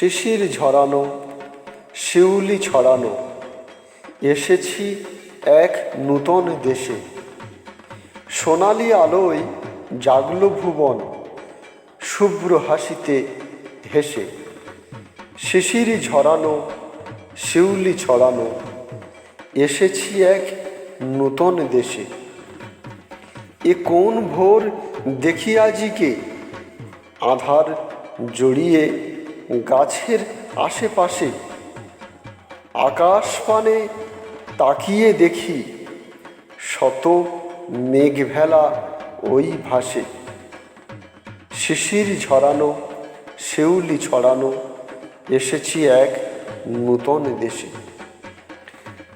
শিশির ঝরানো, শিউলি ছড়ানো, এসেছি এক নূতন দেশে। সোনালি আলোয় জাগলো ভুবন, শুভ্র হাসিতে হেসে। শিশির ঝরানো, শিউলি ছড়ানো, এসেছি এক নূতন দেশে। এ কোন ভোর দেখি আজিকে? আধার জড়িয়ে গাছের আশেপাশে আকাশ পানে তাকিয়ে দেখি শত মেঘভেলা ওই ভাসে। শিশির ঝরানো, শেউলি ছড়ানো, এসেছি এক নূতন দেশে।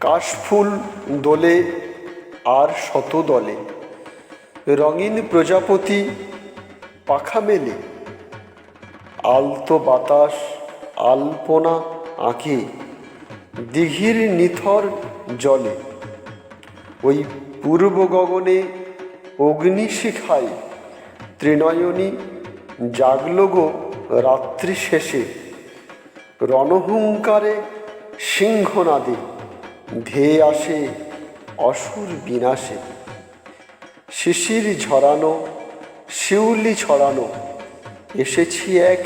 কাশফুল দোলে আর শত দলে রঙিন প্রজাপতি পাখা মেলে। আলতো বাতাস, আলপনা আঁকে দিঘির নিথর জলে। ওই পূর্ব গগনে অগ্নিশিখায় ত্রিনয়নী জাগলো গো রাত্রি শেষে। রণহুঙ্কারে সিংহনাদে ধেয়ে আসে অসুর বিনাশে। শিশির ঝরানো, শিউলি ছড়ানো এসেছি এক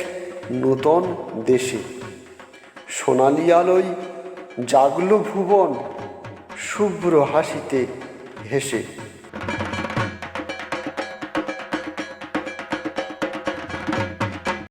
নূতন দেশে। সোনালি আলোয় জাগলো ভুবন শুভ্র হাসিতে হেসে।